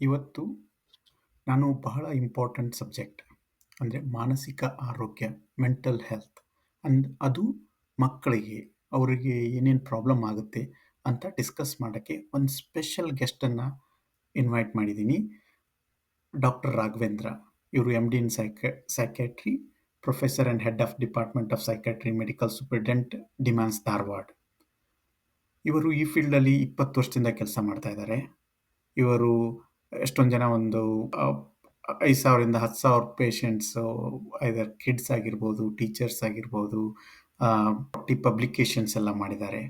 ಇವತ್ತು ನಾನು ಬಹಳ ಇಂಪಾರ್ಟೆಂಟ್ ಸಬ್ಜೆಕ್ಟ್ ಅಂದರೆ ಮಾನಸಿಕ ಆರೋಗ್ಯ ಮೆಂಟಲ್ ಹೆಲ್ತ್ ಅಂಡ್ ಅದು ಮಕ್ಕಳಿಗೆ, ಅವರಿಗೆ ಏನೇನು ಪ್ರಾಬ್ಲಮ್ ಆಗುತ್ತೆ ಅಂತ ಡಿಸ್ಕಸ್ ಮಾಡೋಕ್ಕೆ ಒಂದು ಸ್ಪೆಷಲ್ ಗೆಸ್ಟನ್ನು ಇನ್ವೈಟ್ ಮಾಡಿದ್ದೀನಿ. ಡಾಕ್ಟರ್ ರಾಘವೇಂದ್ರ, ಇವರು M D in psych psychiatry professor and head of department of psychiatry medical superintendent DIMHANS Dharwad ಇವರು ಈ ಫೀಲ್ಡಲ್ಲಿ ಇಪ್ಪತ್ತು ವರ್ಷದಿಂದ ಕೆಲಸ ಮಾಡ್ತಾ ಇದ್ದಾರೆ. ಇವರು ಎಷ್ಟೊಂದು ಜನ ಒಂದು ಐದು ಸಾವಿರದಿಂದ ಹತ್ತು ಸಾವಿರ ಪೇಷಂಟ್ಸು ಐದರ್ ಕಿಡ್ಸ್ ಆಗಿರ್ಬೋದು ಟೀಚರ್ಸ್ ಆಗಿರ್ಬೋದು ಟಿ ಪಬ್ಲಿಕೇಶನ್ಸ್ ಎಲ್ಲ ಮಾಡಿದ್ದಾರೆ.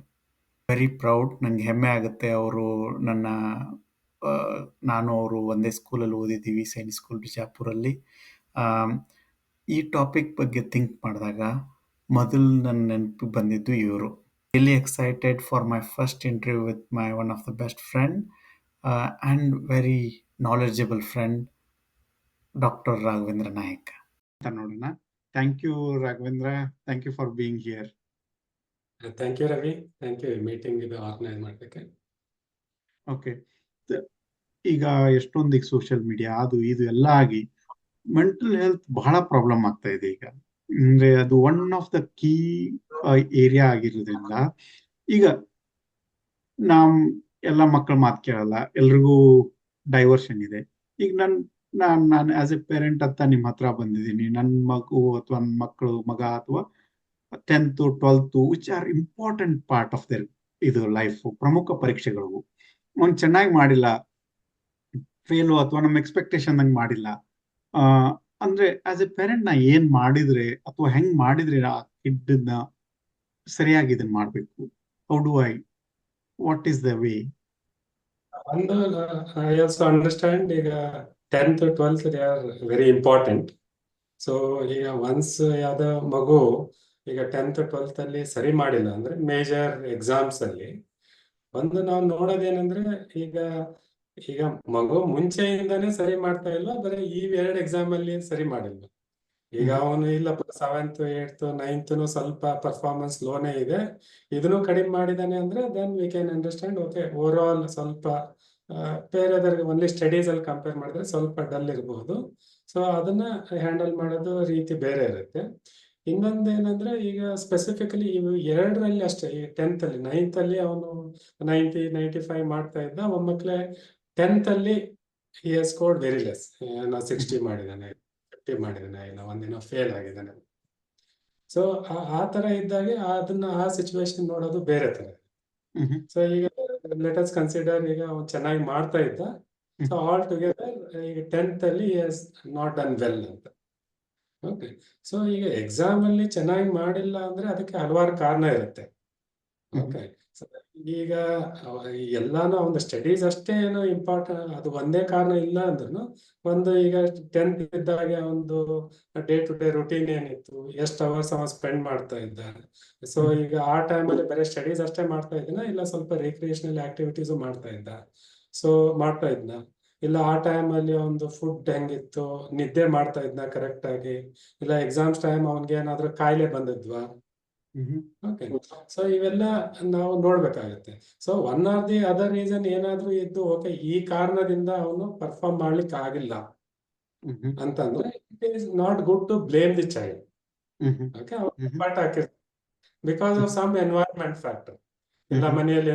ವೆರಿ ಪ್ರೌಡ್ ನನಗೆ ಹೆಮ್ಮೆ ಆಗುತ್ತೆ ಅವರು ನನ್ನ ನಾನು ಅವರು ಒಂದೇ ಸ್ಕೂಲಲ್ಲಿ ಓದಿದ್ದೀವಿ ಸೈನ್ಸ್ ಸ್ಕೂಲ್ ಬಿಜಾಪುರಲ್ಲಿ. ಈ ಟಾಪಿಕ್ ಬಗ್ಗೆ ಥಿಂಕ್ ಮಾಡಿದಾಗ ಮೊದಲು ನನ್ನ ನೆನಪು ಬಂದಿದ್ದು ಇವರು. Really excited for my first interview with my one of the best friend and very knowledgeable friend doctor Raghavendra Nayak ಅಂತ ನೋಡೋಣ. Thank you Raghavendra thank you for being here thank you Ravi thank you meeting ಇದು organise ಮಾಡೋದಕ್ಕೆ okay ಈಗ ಎಷ್ಟೊಂದು ಈಗ social media ಅದು ಇದು ಎಲ್ಲ ಆಗಿ ಮೆಂಟಲ್ ಹೆಲ್ತ್ ಬಹಳ ಪ್ರಾಬ್ಲಮ್ ಆಗ್ತಾ ಇದೆ ಈಗ. ಅಂದ್ರೆ ಅದು one of the key area ಆಗಿರೋದ್ರಿಂದ. ಈಗ ನಾವ್ ಎಲ್ಲ ಮಕ್ಕಳ ಮಾತು ಕೇಳಲ್ಲ, ಎಲ್ರಿಗೂ ಡೈವರ್ಷನ್ ಇದೆ. ಈಗ ನನ್, ನಾನ್, ನಾನು ಆಸ್ ಎ ಪೇರೆಂಟ್ ಅಂತ ನಿಮ್ಮ ಹತ್ರ ಬಂದಿದ್ದೀನಿ. ನನ್ನ ಮಗು ಅಥವಾ ನನ್ನ ಮಕ್ಕಳು ಮಗ ಅಥವಾ tenth twelfth which are important part of their ಇದು ಲೈಫ್ ಪ್ರಮುಖ ಪರೀಕ್ಷೆಗಳು ಅವ್ನು ಚೆನ್ನಾಗಿ ಮಾಡಿಲ್ಲ ಫೇಲು ಅಥವಾ ನಮ್ಮ ಎಕ್ಸ್ಪೆಕ್ಟೇಷನ್ ನಂಗೆ ಮಾಡಿಲ್ಲ. ಅಂದ್ರೆ ಆಸ್ ಎ ಪೇರೆಂಟ್ ನಾ ಏನ್ ಮಾಡಿದ್ರೆ ಅಥವಾ ಹೆಂಗ್ ಮಾಡಿದ್ರೆ ಆ ಕಿಡ್ನ ಸರಿಯಾಗಿ ಇದನ್ನ ಮಾಡ್ಬೇಕು? How do I what is the way ಒಂದು also understand ಈಗ tenth twelfth they are very important so ಈಗ ಒನ್ಸ್ ಯಾವ್ದೋ ಮಗು ಈಗ ಟೆಂತ್ ಟ್ವೆಲ್ತ್ ಅಲ್ಲಿ ಸರಿ ಮಾಡಿಲ್ಲ ಅಂದ್ರೆ ಮೇಜರ್ ಎಕ್ಸಾಮ್ಸ್ ಅಲ್ಲಿ ಒಂದು ನಾವು ನೋಡೋದೇನಂದ್ರೆ ಈಗ ಈಗ ಮಗು ಮುಂಚೆಯಿಂದಾನೇ ಸರಿ ಮಾಡ್ತಾ ಇಲ್ಲ ಬರೀ ಈ ಎರಡು ಎಕ್ಸಾಮ್ ಅಲ್ಲಿ ಸರಿ ಮಾಡಿಲ್ಲ ಈಗ ಅವನು ಇಲ್ಲ ಸೆವೆಂತ್ ಏಟ್ ನೈನ್ತ್ ಸ್ವಲ್ಪ ಪರ್ಫಾರ್ಮೆನ್ಸ್ ಲೋನೇ ಇದೆ. ಇದನ್ನು ಕಡಿಮೆ ಮಾಡಿದಾನೆ ಅಂದ್ರೆ then we can understand okay overall ಸ್ವಲ್ಪ ಬೇರೆ ಬೇರೆದವ್ರಿಗೆ ಓನ್ಲಿ ಸ್ಟಡೀಸ್ ಅಲ್ಲಿ ಕಂಪೇರ್ ಮಾಡಿದ್ರೆ ಸ್ವಲ್ಪ ಡಲ್ ಇರಬಹುದು. ಸೊ ಅದನ್ನ ಹ್ಯಾಂಡಲ್ ಮಾಡೋದು ರೀತಿ ಬೇರೆ ಇರುತ್ತೆ. ಇನ್ನೊಂದು ಏನಂದ್ರೆ ಈಗ ಸ್ಪೆಸಿಫಿಕಲಿ ಇವು ಎರಡರಲ್ಲಿ ಅಷ್ಟೇ ಈ ಟೆಂತ್ ಅಲ್ಲಿ ನೈನ್ತ್ ಅಲ್ಲಿ ಅವನು ನೈಂಟಿ ನೈಂಟಿ ಫೈವ್ ಮಾಡ್ತಾ ಇದ್ದ ಒಮ್ಮಕ್ಲೆ ಟೆಂತ್ ಅಲ್ಲಿ ಸ್ಕೋರ್ಡ್ ವೆರಿ ಲೆಸ್ ಸಿಕ್ಸ್ಟಿ ಮಾಡಿದ್ದಾನೆ ಫಿಫ್ಟಿ ಮಾಡಿದ್ದಾನೆ ಇಲ್ಲ ಒಂದೇನೋ ಫೇಲ್ ಆಗಿದ್ದಾನೆ ಸೊ ಆ ತರ ಇದ್ದಾಗೆ ಅದನ್ನ ಆ ಸಿಚುವೇಶನ್ ನೋಡೋದು ಬೇರೆ ತರ. ಸೊ ಈಗ ಲೆಟರ್ಸ್ ಕನ್ಸಿಡರ್ ಈಗ ಚೆನ್ನಾಗಿ ಮಾಡ್ತಾ ಇದ್ದ. ಸೊ ಆಲ್ ಟುಗೆದರ್ ಈಗ ಟೆಂತ್ ಅಲ್ಲಿ ನಾಟ್ ಡನ್ ವೆಲ್ ಅಂತ. ಓಕೆ ಸೊ ಈಗ ಎಕ್ಸಾಮ್ ಅಲ್ಲಿ ಚೆನ್ನಾಗಿ ಮಾಡಿಲ್ಲ ಅಂದ್ರೆ ಅದಕ್ಕೆ ಹಲವಾರು ಕಾರಣ ಇರುತ್ತೆ. ಓಕೆ ಈಗ ಅವ- ಎಲ್ಲಾನು ಒಂದು ಸ್ಟಡೀಸ್ ಅಷ್ಟೇ ಏನು ಇಂಪಾರ್ಟೆಂಟ್ ಅದು ಒಂದೇ ಕಾರಣ ಇಲ್ಲ ಅಂದ್ರೂ ಒಂದು ಈಗ ಟೆಂತ್ ಇದ್ದಾಗ ಒಂದು ಡೇ ಟು ಡೇ ರುಟೀನ್ ಏನಿತ್ತು ಎಷ್ಟು ಅವರ್ಸ್ ಅವ ಸ್ಪೆಂಡ್ ಮಾಡ್ತಾ ಇದ್ದ ಸೊ ಈಗ ಆ ಟೈಮಲ್ಲಿ ಬರೀ ಸ್ಟಡೀಸ್ ಅಷ್ಟೇ ಮಾಡ್ತಾ ಇದ್ದನ ಇಲ್ಲ ಸ್ವಲ್ಪ ರಿಕ್ರಿಯೇಷನಲ್ ಆಕ್ಟಿವಿಟೀಸು ಮಾಡ್ತಾ ಇದ್ದ? ಸೊ ಮಾಡ್ತಾ ಇದ್ನ. ಇಲ್ಲ ಆ ಟೈಮಲ್ಲಿ ಒಂದು ಫುಡ್ ಹೆಂಗಿತ್ತು ನಿದ್ದೆ ಮಾಡ್ತಾ ಇದ್ನ ಕರೆಕ್ಟ್ ಆಗಿ? ಇಲ್ಲ ಎಕ್ಸಾಮ್ಸ್ ಟೈಮ್ ಅವನ್ಗೆ ಏನಾದರೂ ಕಾಯಿಲೆ ಬಂದಿದ್ವಾ? ಓಕೆ ಸೊ ಇವೆಲ್ಲ ನಾವು ನೋಡ್ಬೇಕಾಗತ್ತೆ. So one or the other reason ಏನಾದ್ರೂ ಇದ್ದು ಓಕೆ ಈ ಕಾರಣದಿಂದ ಅವನು ಪರ್ಫಾರ್ಮ್ ಮಾಡ್ಲಿಕ್ಕೆ ಆಗಿಲ್ಲ. ಅಂತಂದ್ರೆ it is not good to blame the child okay. ಪಾಠ ಹಾಕಿರ್ತಾರೆ because of some environment factor ಇಲ್ಲ. ಮನೆಯಲ್ಲಿ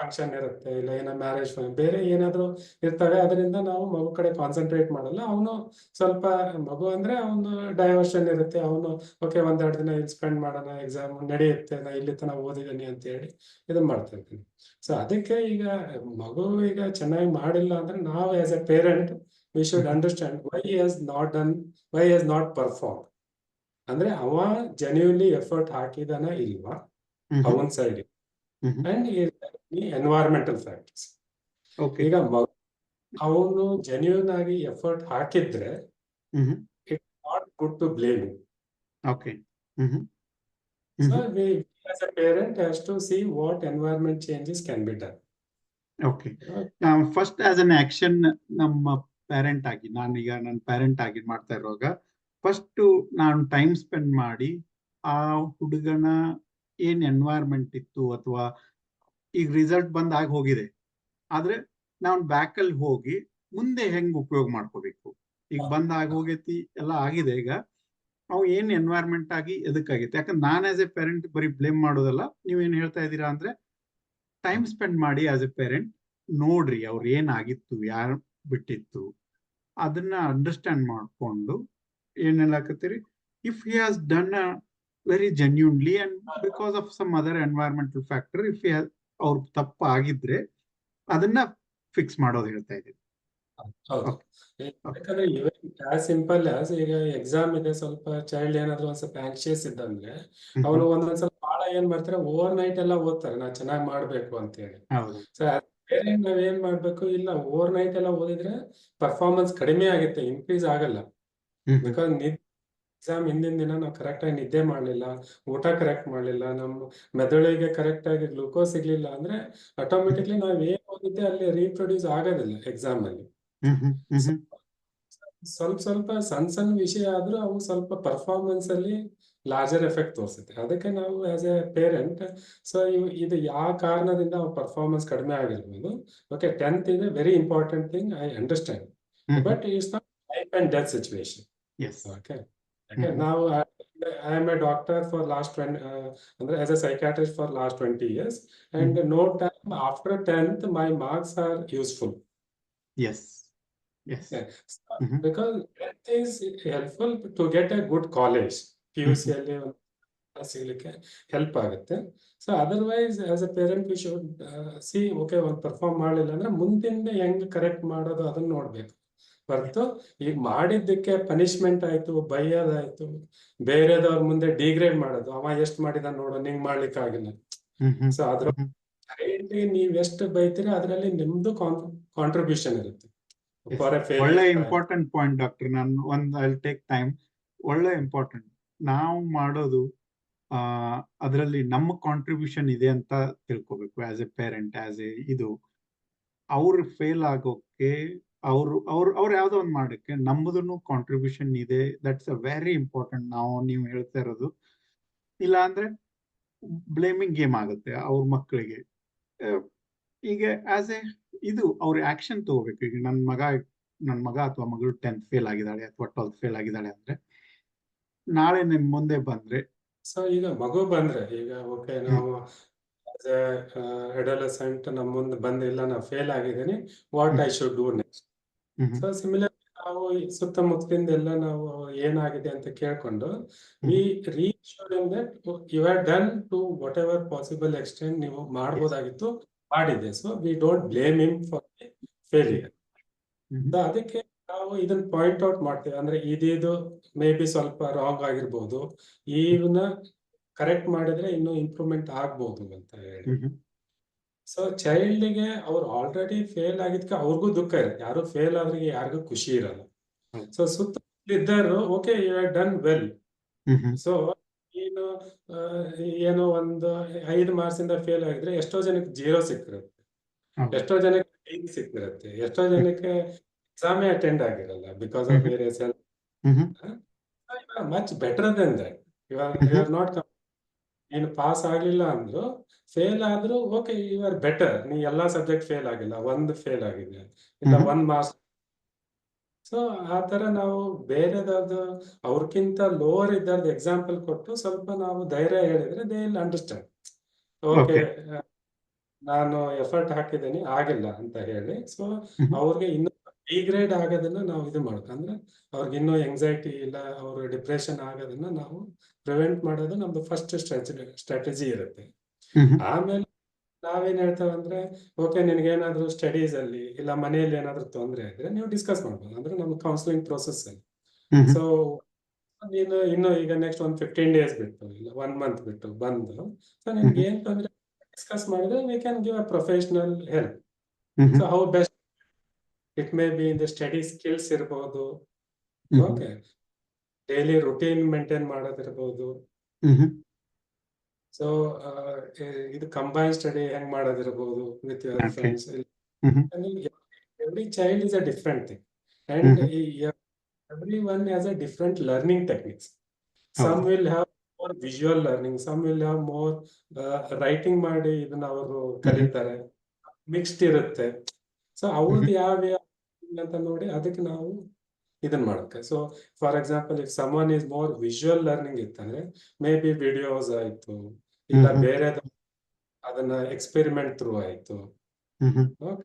ಫಂಕ್ಷನ್ ಇರುತ್ತೆ ಇಲ್ಲ ಏನೋ ಮ್ಯಾರೇಜ್ ಬೇರೆ ಏನಾದ್ರು ಇರ್ತವೆ ಅದರಿಂದ ನಾವು ಮಗು ಕಡೆ ಕಾನ್ಸಂಟ್ರೇಟ್ ಮಾಡಲ್ಲ. ಅವನು ಸ್ವಲ್ಪ ಮಗು ಅಂದ್ರೆ ಅವನು ಡೈವರ್ಷನ್ ಇರುತ್ತೆ. ಅವನು ಓಕೆ ಒಂದೆರಡು ದಿನ ಇಲ್ಲಿ ಸ್ಪೆಂಡ್ ಮಾಡೋಣ ಎಕ್ಸಾಮ್ ನಡೆಯುತ್ತೆ ನಾ ಇಲ್ಲಿ ತನಕ ಓದಿದ್ದೀನಿ ಅಂತ ಹೇಳಿ ಇದನ್ನ ಮಾಡ್ತಾ ಇರ್ತೀನಿ. ಸೊ ಅದಕ್ಕೆ ಈಗ ಮಗು ಈಗ ಚೆನ್ನಾಗಿ ಮಾಡಿಲ್ಲ ಅಂದ್ರೆ ನಾವು as a parent we should. Understand why has not done why has not perform ಅಂದ್ರೆ ಅವ ಜೆನ್ಯೂನ್ಲಿ ಎಫರ್ಟ್ ಹಾಕಿದಾನ ಇಲ್ವಾ? ಅವನ್ side and environmental factors okay ಈಗ ಅವನು ಜೆನ್ಯೂನ್ ಆಗಿ ಎಫರ್ಟ್ ಹಾಕಿದ್ರೆ it not good to blame okay parent has to see what environment changes can be done okay first as an action ನಮ್ಮ ಪೇರೆಂಟ್ ಆಗಿ ನಾನೀಗ ನನ್ನ ಪೇರೆಂಟ್ ಆಗಿ ಮಾಡ್ತಾ ಇರುವಾಗ ಫಸ್ಟ್ ನಾನು ಟೈಮ್ ಸ್ಪೆಂಡ್ ಮಾಡಿ ಆ ಹುಡುಗನ ಏನ್ ಎನ್ವೈರ್ಮೆಂಟ್ ಇತ್ತು ಅಥವಾ ಈಗ ರಿಸಲ್ಟ್ ಬಂದ್ ಹಾಗೆ ಹೋಗಿದೆ. ಆದ್ರೆ ನಾವು ಬ್ಯಾಕ್ ಅಲ್ಲಿ ಹೋಗಿ ಮುಂದೆ ಹೆಂಗ್ ಉಪಯೋಗ ಮಾಡ್ಕೋಬೇಕು? ಈಗ ಬಂದ್ ಆಗ್ ಹೋಗೈತಿ, ಎಲ್ಲ ಆಗಿದೆ ಈಗ. ಅವು ಏನ್ ಎನ್ವೈರ್ಮೆಂಟ್ ಆಗಿ ಎದಕ್ಕಾಗೈತೆ? ಯಾಕಂದ್ರೆ ನಾನ್ ಆಸ್ ಎ ಪೇರೆಂಟ್ ಬರೀ ಬ್ಲೇಮ್ ಮಾಡೋದಲ್ಲ. ನೀವೇನ್ ಹೇಳ್ತಾ ಇದ್ದೀರಾ ಅಂದ್ರೆ ಟೈಮ್ ಸ್ಪೆಂಡ್ ಮಾಡಿ ಆಸ್ ಎ ಪೇರೆಂಟ್ ನೋಡ್ರಿ ಅವ್ರು ಏನಾಗಿತ್ತು ಯಾರು ಬಿಟ್ಟಿತ್ತು. ಅದನ್ನ ಅಂಡರ್ಸ್ಟ್ಯಾಂಡ್ ಮಾಡ್ಕೊಂಡು ಏನೆಲ್ಲ ಹಾಕತ್ತೀರಿ if he has done very genuinely and because of some other environmental factor if ಅವ್ರ ತಪ್ಪು ಆಗಿದ್ರೆ ಅದನ್ನ ಫಿಕ್ಸ್ ಮಾಡೋದು ಹೇಳ್ತಾ. ಯಾಕಂದ್ರೆ ಆಸ್ ಸಿಂಪಲ್ ಆಸ್ ಈಗ ಎಕ್ಸಾಮ್ ಇದೆ ಸ್ವಲ್ಪ ಚೈಲ್ಡ್ ಏನಾದ್ರು ಒಂದ್ ಸ್ವಲ್ಪ ಆಂಕ್ಷಿಯಸ್ ಇದ್ದಂದ್ರೆ ಅವನು ಒಂದೊಂದ್ಸಲ ಬಹಳ ಏನ್ ಮಾಡ್ತಾರೆ ಓವರ್ ನೈಟ್ ಎಲ್ಲ ಓದ್ತಾರೆ ನಾ ಚೆನ್ನಾಗಿ ಮಾಡ್ಬೇಕು ಅಂತ ಹೇಳಿ ಬೇರೆ ನಾವ್ ಏನ್ ಮಾಡ್ಬೇಕು? ಇಲ್ಲ ಓವರ್ ನೈಟ್ ಎಲ್ಲ ಓದಿದ್ರೆ ಪರ್ಫಾರ್ಮೆನ್ಸ್ ಕಡಿಮೆ ಆಗುತ್ತೆ ಇನ್ಕ್ರೀಸ್ ಆಗಲ್ಲ. ಬಿಕಾಸ್ ಬಿಕಾಸ್ ಎಕ್ಸಾಮ್ ಹಿಂದಿನ ದಿನ ನಾವು ಕರೆಕ್ಟ್ ಆಗಿ ನಿದ್ದೆ ಮಾಡಲಿಲ್ಲ ಊಟ ಕರೆಕ್ಟ್ ಮಾಡಲಿಲ್ಲ ನಮ್ಮ ಮೆದುಳಿಗೆ ಕರೆಕ್ಟ್ ಆಗಿ ಗ್ಲೂಕೋಸ್ ಸಿಗ್ಲಿಲ್ಲ ಅಂದ್ರೆ ಆಟೋಮೆಟಿಕ್ಲಿ ನಾವ್ ಏನ್ ಓದಿದ್ದೆ ಅಲ್ಲಿ ರೀಪ್ರೊಡ್ಯೂಸ್ ಆಗೋದಿಲ್ಲ ಎಕ್ಸಾಮ್ ಅಲ್ಲಿ. ಸ್ವಲ್ಪ ಸ್ವಲ್ಪ ಸಣ್ಣ ಸಣ್ಣ ವಿಷಯ ಆದ್ರೂ ಅವು ಸ್ವಲ್ಪ ಪರ್ಫಾರ್ಮೆನ್ಸ್ ಅಲ್ಲಿ ಲಾರ್ಜರ್ ಎಫೆಕ್ಟ್ ತೋರಿಸುತ್ತೆ. ಅದಕ್ಕೆ ನಾವು ಆಸ್ ಎ ಪೇರೆಂಟ್ ಸೊ ಇದು ಯಾವ ಕಾರಣದಿಂದ ಪರ್ಫಾರ್ಮೆನ್ಸ್ ಕಡಿಮೆ ಆಗಿರ್ಬೋದು? ಓಕೆ ಟೆಂತ್ ಇದೆ very important thing I understand but it's not life and death situation yes okay ಯಾಕೆ ನಾವು I am a doctor for last twenty ಅಂದ್ರೆ as a psychiatrist for last twenty years and no time after tenth my marks are useful yes yes Yeah. So, Mhm. because that is helpful to get a good college. PUC ಅಲ್ಲಿ ಒಂದು ಸಿಗ್ಲಿಕ್ಕೆ help ಆಗುತ್ತೆ so otherwise as a parent we should see okay ಒಂದು perform ಮಾಡಲಿಲ್ಲ ಅಂದ್ರೆ ಮುಂದಿಂದ ಹೆಂಗ್ correct ಮಾಡೋದು ಅದನ್ನ ನೋಡ್ಬೇಕು ಹೊರತು ಈಗ ಮಾಡಿದ್ದಕ್ಕೆ ಪನಿಷ್ಮೆಂಟ್ ಆಯ್ತು ಬೈಯೋದಾಯ್ತು. ಬೇರೆದವ್ರ ಮುಂದೆ ಡಿಗ್ರೇಡ್ ಮಾಡೋದು. ಅವ ಎಷ್ಟ್ ಮಾಡಿದ ನೋಡು ನಿಂಗ್ ಮಾಡ್ಲಿಕ್ಕೆ ಆಗಿಲ್ಲ. ಸೊ ಅದ್ರ ನೀವ್ ಎಷ್ಟು ಬೈತೀರಿ ಅದರಲ್ಲಿ ನಿಮ್ದು ಕಾಂಟ್ರಿಬ್ಯೂಷನ್ ಇರುತ್ತೆ. ಒಳ್ಳೆ ಇಂಪಾರ್ಟೆಂಟ್ ಪಾಯಿಂಟ್ ಡಾಕ್ಟರ್ ನಾನು ಒಂದ್ ಐ ಟೇಕ್ ಟೈಮ್ ಒಳ್ಳೆ ಇಂಪಾರ್ಟೆಂಟ್ ನಾವು ಮಾಡೋದು ಆ ಅದರಲ್ಲಿ ನಮ್ಮ ಕಾಂಟ್ರಿಬ್ಯೂಷನ್ ಇದೆ ಅಂತ ತಿಳ್ಕೊಬೇಕು. As a parent as a ಇದು. ಅವ್ರು ಫೇಲ್ ಆಗೋಕೆ ಅವ್ರು ಅವ್ರ ಅವ್ರ ಯಾವ್ದೋ ಒಂದ್ ಮಾಡಕ್ಕೆ ನಮ್ಮದನ್ನು ಕಾಂಟ್ರಿಬ್ಯೂಷನ್ ಇದೆ. ದಟ್ಸ್ ಅ ವೆರಿ ಇಂಪಾರ್ಟೆಂಟ್ ನಾವು ನೀವು ಹೇಳ್ತಾ ಇರೋದು. ಇಲ್ಲ ಅಂದ್ರೆ ಬ್ಲೇಮಿಂಗ್ ಗೇಮ್ ಆಗುತ್ತೆ ಅವ್ರ ಮಕ್ಕಳಿಗೆ ಈಗ ಆಸ್ ಎ ಇದು ಅವ್ರ ಆಕ್ಷನ್ ತಗೋಬೇಕು. ಈಗ ನನ್ನ ಮಗ ನನ್ನ ಮಗ ಅಥವಾ ಮಗಳು ಟೆಂತ್ ಫೇಲ್ ಆಗಿದ್ದಾಳೆ ಅಥವಾ ಟ್ವೆಲ್ತ್ ಫೇಲ್ ಆಗಿದ್ದಾಳೆ ಅಂದ್ರೆ ನಾಳೆ ನಿಮ್ ಮುಂದೆ ಬಂದ್ರೆ ಸೊ ಈಗ ಮಗು ಬಂದ್ರೆ ಈಗ ಓಕೆ ನಾವು ಅಡಲಸೆಂಟ್ ನಮ್ಮ ಮುಂದೆ ಬಂದಿಲ್ಲ ನಾ ಫೇಲ್ ಆಗಿದ್ದೀನಿ what I should do next so similar ನಾವು ಸುತ್ತಮುತ್ತಲಿಂದ ಎಲ್ಲ ನಾವು ಏನಾಗಿದೆ ಅಂತ ಕೇಳ್ಕೊಂಡು we reassuring that you are done to whatever possible extend ನೀವು ಮಾಡ್ಬೋದಾಗಿತ್ತು ಮಾಡಿದೆ so we don't blame him for failure hmm ಅದಕ್ಕೆ ನಾವು ಇದನ್ನ ಪಾಯಿಂಟ್ ಔಟ್ ಮಾಡ್ತೇವೆ. ಅಂದ್ರೆ ಇದಿದು ಮೇ ಬಿ ಸ್ವಲ್ಪ ರಾಂಗ್ ಆಗಿರ್ಬೋದು. ಇವನ್ನ ಕರೆಕ್ಟ್ ಮಾಡಿದ್ರೆ ಇನ್ನು ಇಂಪ್ರೂವ್ಮೆಂಟ್ ಆಗ್ಬೋದು ಅಂತ ಹೇಳಿ. ಸೊ ಚೈಲ್ಡ್ಗೆ ಅವ್ರು ಆಲ್ರೆಡಿ ಫೇಲ್ ಆಗಿದ್ಕ ಅವ್ರಿಗೂ ದುಃಖ ಇರುತ್ತೆ. ಯಾರು ಫೇಲ್ ಆದ್ರಿಗೆ ಯಾರಿಗೂ ಖುಷಿ ಇರಲ್ಲ. ಸೊ ಸುತ್ತ ಇದ್ದರು okay you are done well so ನೀನು ಏನೋ ಒಂದು ಐದು ಮಾರ್ಕ್ಸ್ ಇಂದ ಫೇಲ್ ಆಗಿದ್ರೆ ಎಷ್ಟೋ ಜನಕ್ಕೆ ಜೀರೋ ಸಿಕ್ಕಿರುತ್ತೆ. ಎಷ್ಟೋ ಜನಕ್ಕೆ ಐದು ಸಿಕ್ಕಿರುತ್ತೆ. ಎಷ್ಟೋ ಜನಕ್ಕೆ ಎಕ್ಸಾಮೇ ಅಟೆಂಡ್ ಆಗಿರಲ್ಲ ಬಿಕಾಸ್ ಆಫ್ ಬೇರೆ various much better than that you are you are not ನೀನು ಪಾಸ್ ಆಗ್ಲಿಲ್ಲ ಅಂದ್ರು ಫೇಲ್ ಆದ್ರೂ ಓಕೆ ಯು ಆರ್ ಬೆಟರ್ ನೀ ಎಲ್ಲಾ ಸಬ್ಜೆಕ್ಟ್ ಫೇಲ್ ಆಗಿಲ್ಲ ಒಂದ್ ಫೇಲ್ ಆಗಿದೆ. ಇಲ್ಲ. ಒಂದ್ ಮಾರ್ಕ್ಸ್ ಸೊ ಆ ತರ ನಾವು ಬೇರೆದಾದ್ರು ಅವ್ರಕ್ಕಿಂತ ಲೋವರ್ ಇದ್ದಾರ್ದು ಎಕ್ಸಾಂಪಲ್ ಕೊಟ್ಟು ಸ್ವಲ್ಪ ನಾವು ಧೈರ್ಯ ಹೇಳಿದ್ರೆ ದೇ ಇಲ್ ಅಂಡರ್ಸ್ಟ್ಯಾಂಡ್ ಓಕೆ ನಾನು ಎಫರ್ಟ್ ಹಾಕಿದ್ದೀನಿ ಆಗಿಲ್ಲ ಅಂತ ಹೇಳಿ. ಸೊ. ಅವ್ರಿಗೆ ಇನ್ನೂ ಡಿಗ್ರೇಡ್ ಆಗೋದನ್ನ ನಾವು ಇದು ಮಾಡ್ಬೇಕು. ಅಂದ್ರೆ ಅವ್ರಿಗೆ ಇನ್ನೂ ಎಂಗ್ಸೈಟಿ ಇಲ್ಲ ಅವ್ರ ಡಿಪ್ರೆಷನ್ ಆಗೋದನ್ನ ನಾವು ಪ್ರಿವೆಂಟ್ ಮಾಡೋದು ನಮ್ದು ಫಸ್ಟ್ ಸ್ಟ್ರಾಟಜಿ ಇರುತ್ತೆ. ಆಮೇಲೆ ನಾವೇನ್ ಹೇಳ್ತೇವೆ ಅಂದ್ರೆ ಓಕೆ ನಿನ್ಗೇನಾದ್ರೂ ಸ್ಟಡೀಸ್ ಅಲ್ಲಿ ಇಲ್ಲ ಮನೆಯಲ್ಲಿ ಏನಾದ್ರೂ ತೊಂದರೆ ಇದ್ರೆ ನೀವು ಡಿಸ್ಕಸ್ ಮಾಡ್ಬೋದು. ಅಂದ್ರೆ ನಮ್ಮ ಕೌನ್ಸಿಲಿಂಗ್ ಪ್ರೋಸೆಸ್ ಅಲ್ಲಿ. ಸೊ ನೀನು ಇನ್ನು ಈಗ ನೆಕ್ಸ್ಟ್ ಒಂದ್ ಫಿಫ್ಟೀನ್ ಡೇಸ್ ಬಿಟ್ಟು ಇಲ್ಲ ಒನ್ ಮಂತ್ ಬಿಟ್ಟು ಬಂದು ಸೊ ನಿನ್ಗೆ ಏನ್ ತೊಂದ್ರೆ ಡಿಸ್ಕಸ್ ಮಾಡಿದ್ರೆ we can give a professional help so how best it may be in the study skills ಇರಬಹುದು ಓಕೆ ಡೈಲಿ ರುಟೀನ್ ಮೇಂಟೈನ್ ಮಾಡೋದಿರ್ಬೋದು ಹ್ಮ್. ಸೊ ಇದು ಕಂಬೈನ್ ಸ್ಟಡಿ ಹೆಂಗ್ ಮಾಡೋದಿರ್ಬೋದು with your friends every child is a different thing and every one has a different learning techniques some will have more visual learning some will have more writing ಮಾಡಿ ಇದನ್ನ ಅವರು ಕಲಿತಾರೆ. Mixed ಇರುತ್ತೆ. So ಅವ್ರದ್ದು ಯಾವ ಅಂತ ನೋಡಿ ಅದಕ್ಕೆ ನಾವು ಇದನ್ನ ಮಾಡಕ್ಕೆ so for example if someone is more visual learning ಇತ್ತಂದ್ರೆ ಮೇ ಬಿ ವಿಡಿಯೋಸ್ ಆಯ್ತು ಇಲ್ಲ. ಬೇರೆ ಅದನ್ನ ಎಕ್ಸ್ಪೆರಿಮೆಂಟ್ ಥ್ರೂ ಆಯ್ತು. ಓಕೆ